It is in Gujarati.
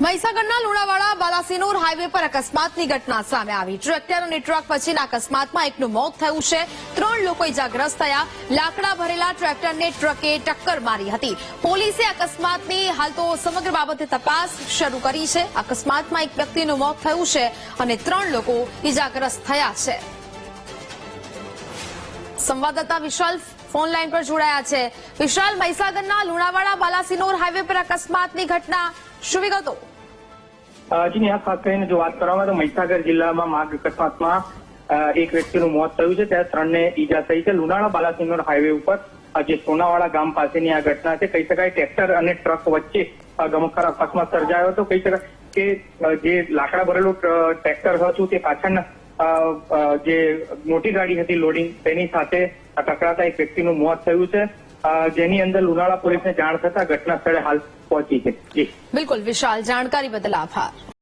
મહીસાગરના લુણાવાડા, બાલાસિનોર હાઈવે પર અકસ્માતની ઘટના સામે આવી. ટ્રેક્ટર અને ટ્રક પછીના અકસ્માતમાં એકનું મોત થયું છે. ત્રણ લોકો ઇજાગ્રસ્ત થયા. લાકડા ભરેલા ટ્રેક્ટરને ટ્રકે ટક્કર મારી હતી. પોલીસે અકસ્માતની હાલ તો સમગ્ર બાબતે તપાસ શરૂ કરી છે. અકસ્માતમાં એક વ્યક્તિનું મોત થયું છે અને ત્રણ લોકો ઇજાગ્રસ્ત થયા છે. સંવાદદાતા વિશાલ ફોન લાઈન પર જોડાયા છે. વિશાલ મહીસાગરના લુણાવાડા બાલાસિનોર હાઈવે પર અકસ્માતની ઘટના. શું વિગતો? જી નેહા, ખાસ કરીને જો વાત કરવામાં તો મહીસાગર જિલ્લામાં માર્ગ અકસ્માતમાં એક વ્યક્તિનું મોત થયું છે. ત્યારે ત્રણને ઈજા થઈ છે. લુણાવાડા બાલાસિનોર હાઈવે ઉપર જે સોનાવાડા ગામ પાસેની આ ઘટના છે કહી શકાય ટ્રેક્ટર અને ટ્રક વચ્ચે ગમખર અકસ્માત સર્જાયો હતો. કહી શકાય કે જે લાકડા ભરેલું ટ્ર- ટ્રેક્ટર હતું તે પાછળના જે મોટી ગાડી હતી લોડિંગ તેની સાથે ટકરાતા એક વ્યક્તિનું મોત થયું છે. જેની અંદર લુણાણા પોલીસને જાણ થતા ઘટના સ્થળે હાલ પહોંચી છે. બિલકુલ, વિશાલ, જાણકારી બદલ આભાર.